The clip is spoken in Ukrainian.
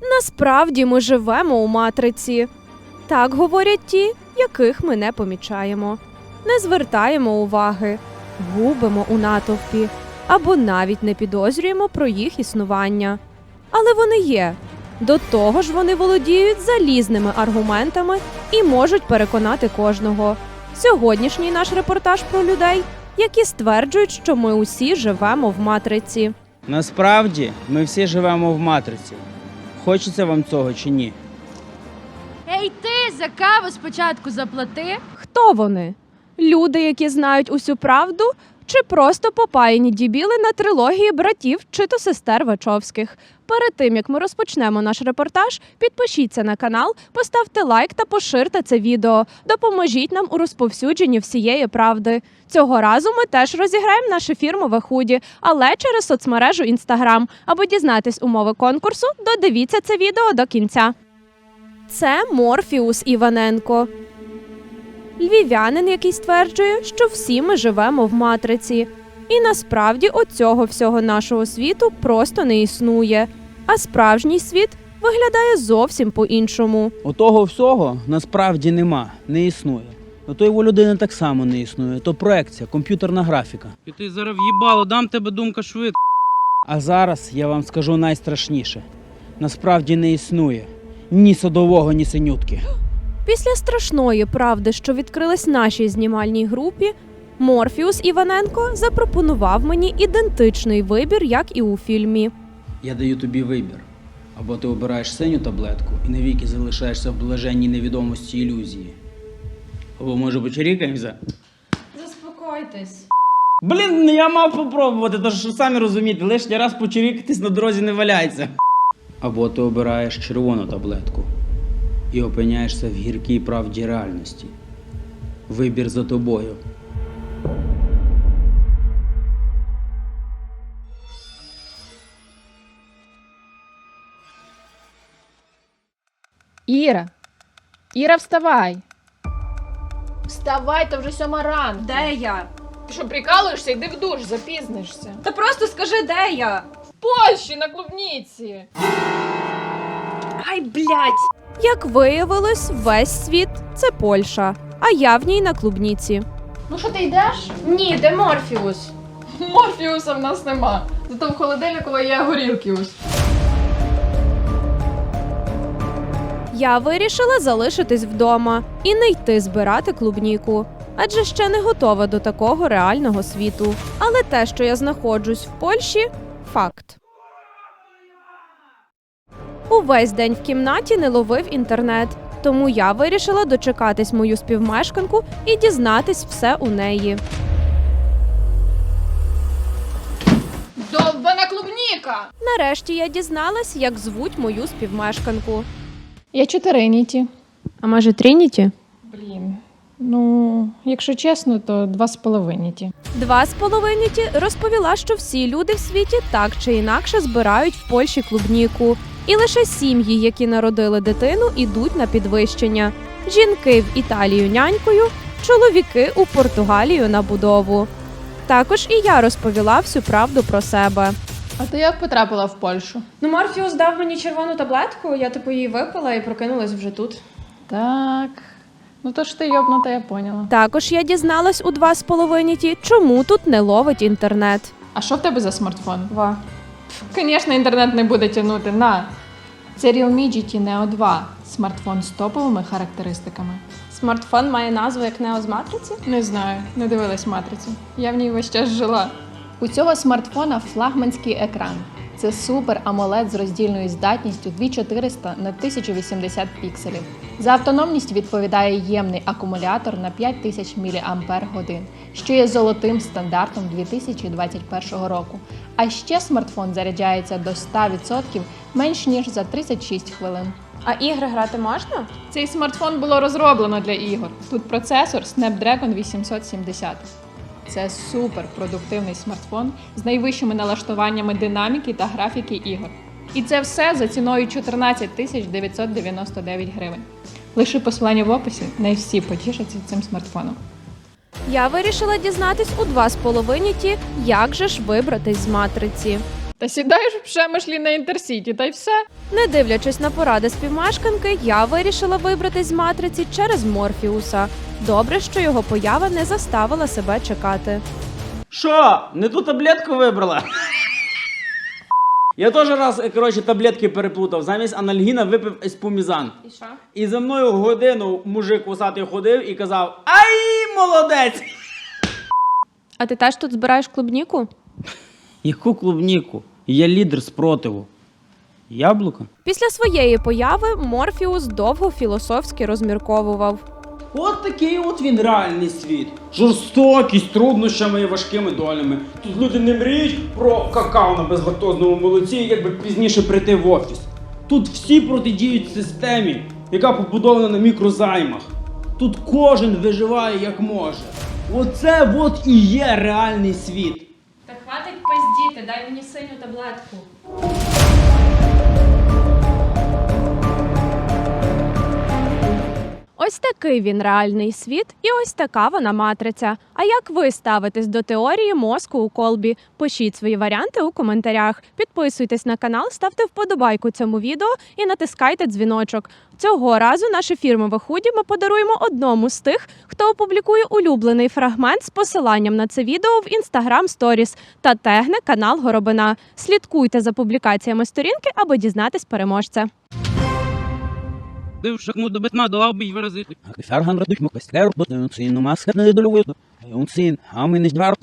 Насправді ми живемо у матриці. Так говорять ті, яких ми не помічаємо, не звертаємо уваги, губимо у натовпі або навіть не підозрюємо про їх існування. Але вони є. До того ж, вони володіють залізними аргументами і можуть переконати кожного. Сьогоднішній наш репортаж про людей, які стверджують, що ми усі живемо в матриці. Насправді ми всі живемо в матриці. Хочеться вам цього чи ні? Ей ти, за каву спочатку заплати. Хто вони? Люди, які знають усю правду, чи просто попаяні дібіли на трилогії братів чи то сестер Вачовських? Перед тим як ми розпочнемо наш репортаж, підпишіться на канал, поставте лайк та поширте це відео. Допоможіть нам у розповсюдженні всієї правди. Цього разу ми теж розіграємо наше фірмове худі, але через соцмережу Інстаграм. Аби дізнатись умови конкурсу, додивіться це відео до кінця. Це Морфіус Іваненко. Львів'янин, який стверджує, що всі ми живемо в матриці. І насправді оцього всього нашого світу просто не існує. А справжній світ виглядає зовсім по-іншому. Отого всього насправді нема, не існує. Ото його людини так само не існує. То проекція, комп'ютерна графіка. І ти зараз в'їбало, дам тебе думка швидко. А зараз я вам скажу найстрашніше: насправді не існує ні садового, ні синютки. Після страшної правди, що відкрилась нашій знімальній групі, Морфіус Іваненко запропонував мені ідентичний вибір, як і у фільмі. Я даю тобі вибір. Або ти обираєш синю таблетку і навіки залишаєшся в блаженній невідомості ілюзії. Або може почерікаємося? Заспокойтесь. Блін, ну я мав попробувати, тож що самі розумієте, лишній раз почерікатись на дорозі не валяється. Або ти обираєш червону таблетку і опиняєшся в гіркій правді реальності. Вибір за тобою. Іра. Іра, вставай. Вставай, то вже сьома ранку. Де я? Ти що, прикалуєшся? Йди в душ, запізнишся. Та просто скажи, де я? В Польщі на клубніці. Ай, блядь! Як виявилось, весь світ це Польща, а я в ній на клубніці. Ну що ти йдеш? Ні, де Морфіус? Морфіуса в нас нема. Зато в холодильнику є горілки ось. Я вирішила залишитись вдома і не йти збирати клубніку, адже ще не готова до такого реального світу. Але те, що я знаходжусь в Польщі, факт. Увесь день в кімнаті не ловив інтернет, тому я вирішила дочекатись мою співмешканку і дізнатись все у неї. Довбана клубніка! Нарешті я дізналась, як звуть мою співмешканку. Я чотириніті. А може Трініті? Блін. Ну, якщо чесно, то два з половиніті. Два з половиною ті розповіла, що всі люди в світі так чи інакше збирають в Польщі клубніку, і лише сім'ї, які народили дитину, ідуть на підвищення. Жінки в Італію нянькою, чоловіки у Португалію на будову. Також і я розповіла всю правду про себе. А ти як потрапила в Польщу? Ну, Морфіус дав мені червону таблетку, я типу її випила і прокинулась вже тут. Так. Ну то ж ти йобнута, я поняла. Також я дізналась у два з половиною ті, чому тут не ловить інтернет. А що в тебе за смартфон? Ва. Звісно, інтернет не буде тягнути на. Це Realme GT Neo 2. Смартфон з топовими характеристиками. Смартфон має назву як Нео з матриці. Не знаю, не дивилась матрицю. Я в ній весь час жила. У цього смартфона флагманський екран. Це супер AMOLED з роздільною здатністю 2400 на 1080 пікселів. За автономність відповідає ємний акумулятор на 5000 мАч, що є золотим стандартом 2021 року. А ще смартфон заряджається до 100% менш ніж за 36 хвилин. А ігри грати можна? Цей смартфон було розроблено для ігор. Тут процесор Snapdragon 870. Це супер продуктивний смартфон з найвищими налаштуваннями динаміки та графіки ігор. І це все за ціною 14 999 гривень. Лиши посилання в описі, не всі потішаться цим смартфоном. Я вирішила дізнатись у два з половині ті, як же ж вибратись з матриці. Та сідаєш в Шемишлі на інтерсіті, та й все. Не дивлячись на поради співмешканки, я вирішила вибратись з матриці через Морфіуса. Добре, що його поява не заставила себе чекати. Що? Не ту таблетку вибрала? Я теж раз, коротше, таблетки переплутав. Замість анальгіна випив еспумізан. І що? І за мною годину мужик вусатий ходив і казав: Ай, молодець! А ти теж тут збираєш клубніку? Яку клубніку? Я лідер спротиву. Яблука? Після своєї появи Морфіус довго філософськи розмірковував. От такий от він реальний світ. Жорстокість, труднощами і важкими долями. Тут люди не мріють про какао на безлактозному молоці, якби пізніше прийти в офіс. Тут всі протидіють системі, яка побудована на мікрозаймах. Тут кожен виживає як може. Оце от і є реальний світ. Та дай мені синю таблетку. Ось такий він реальний світ, і ось така вона матриця. А як ви ставитесь до теорії мозку у колбі? Пишіть свої варіанти у коментарях. Підписуйтесь на канал, ставте вподобайку цьому відео і натискайте дзвіночок. Цього разу наше фірмове худі ми подаруємо одному з тих, хто опублікує улюблений фрагмент з посиланням на це відео в Instagram Stories та тегне канал Горобина. Слідкуйте за публікаціями сторінки, аби дізнатись переможця. Див шахму до бетма до лаби й виразити. Ферган радуть му костер, бо цин маска не долює. Он цин, а ми не двар